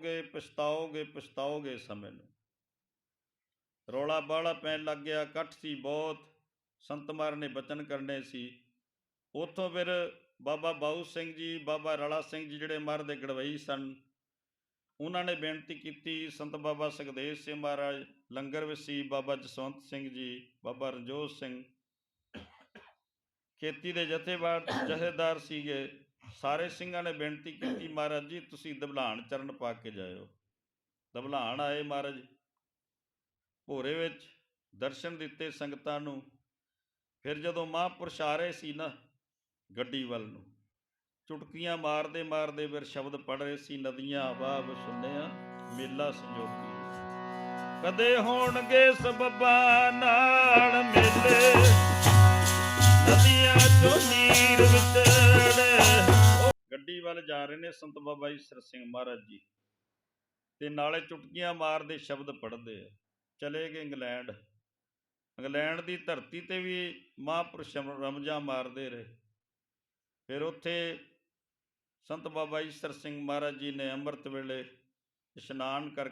ਪਛਤਾਓਗੇ ਪਛਤਾਓਗੇ ਪਛਤਾਓਗੇ ਸਮੇਂ ਨੂੰ। ਰੌਲਾ ਬਾਲਾ ਪੈਣ ਲੱਗ ਗਿਆ ਇਕੱਠ ਸੀ ਬਹੁਤ, ਸੰਤ ਮਾਰ ਨੇ ਬਚਨ ਕਰਨੇ ਸੀ। ਉੱਥੋਂ ਫਿਰ ਬਾਬਾ ਬਾਊ ਸਿੰਘ ਜੀ, ਬਾਬਾ ਰਲਾ ਸਿੰਘ ਜੀ ਜਿਹੜੇ ਮਰ ਦੇ ਗੜਵਈ ਸਨ, ਉਹਨਾਂ ਨੇ ਬੇਨਤੀ ਕੀਤੀ, ਸੰਤ ਬਾਬਾ ਸੁਖਦੇਵ ਸਿੰਘ ਮਹਾਰਾਜ, ਲੰਗਰ ਵਸੀ ਬਾਬਾ ਜਸਵੰਤ ਸਿੰਘ ਜੀ, ਬਾਬਾ ਰਣਜੋਤ ਸਿੰਘ। ਖੇਤੀ ਦੇ ਜਥੇਦਾਰ ਜਥੇਦਾਰ ਸੀਗੇ। ਸਾਰੇ ਸਿੰਘਾਂ ਨੇ ਬੇਨਤੀ ਕੀਤੀ, ਮਹਾਰਾਜ ਜੀ, ਤੁਸੀਂ ਦਬਲਾਨ ਚਰਨ ਪਾ ਕੇ ਜਾਇਓ। ਦਬਲਾਨ ਆਏ ਮਹਾਰਾਜ, ਭੋਰੇ ਵਿੱਚ ਦਰਸ਼ਨ ਦਿੱਤੇ ਸੰਗਤਾਂ ਨੂੰ। ਫਿਰ ਜਦੋਂ ਮਹਾਂਪੁਰਸ਼ ਆ ਰਹੇ ਸੀ ਨਾ, ਗੱਡੀ ਵੱਲ ਨੂੰ, ਚੁਟਕੀਆਂ ਮਾਰਦੇ ਮਾਰਦੇ ਫਿਰ ਸ਼ਬਦ ਪੜ ਰਹੇ ਸੀ, ਨਦੀਆਂ ਬਾਬ ਸੁਣਿਆ, ਮੇਲਾ ਸੰਜੋਗੀ। ਕਦੇ ਹੋਣਗੇ ਸਬਬਾਂ ਨਾਲ ਮੇਲੇ, ਨਦੀਆਂ ਚੋਂ ਨੀਰ ਵਿਚੜੇ ਵੱਲ ਜਾ ਰਹੇ ਨੇ ਸੰਤ ਬਾਬਾ ਜੀ ਈਸਰ ਸਿੰਘ ਮਹਾਰਾਜ ਜੀ। ਤੇ ਨਾਲੇ ਚੁਟਕੀਆਂ ਮਾਰਦੇ ਸ਼ਬਦ ਪੜ੍ਹਦੇ ਆ। ਚਲੇ ਗਏ ਇੰਗਲੈਂਡ। ਇੰਗਲੈਂਡ ਦੀ ਧਰਤੀ ਤੇ ਵੀ ਮਹਾਂਪੁਰਸ਼ ਰਮਜ਼ਾ ਮਾਰਦੇ ਰਹੇ। ਫਿਰ ਉੱਥੇ ਸੰਤ ਬਾਬਾ ਈਸਰ ਸਿੰਘ ਮਹਾਰਾਜ ਜੀ ਨੇ ਅੰਮ੍ਰਿਤ ਵੇਲੇ ਇਸ਼ਨਾਨ ਕਰ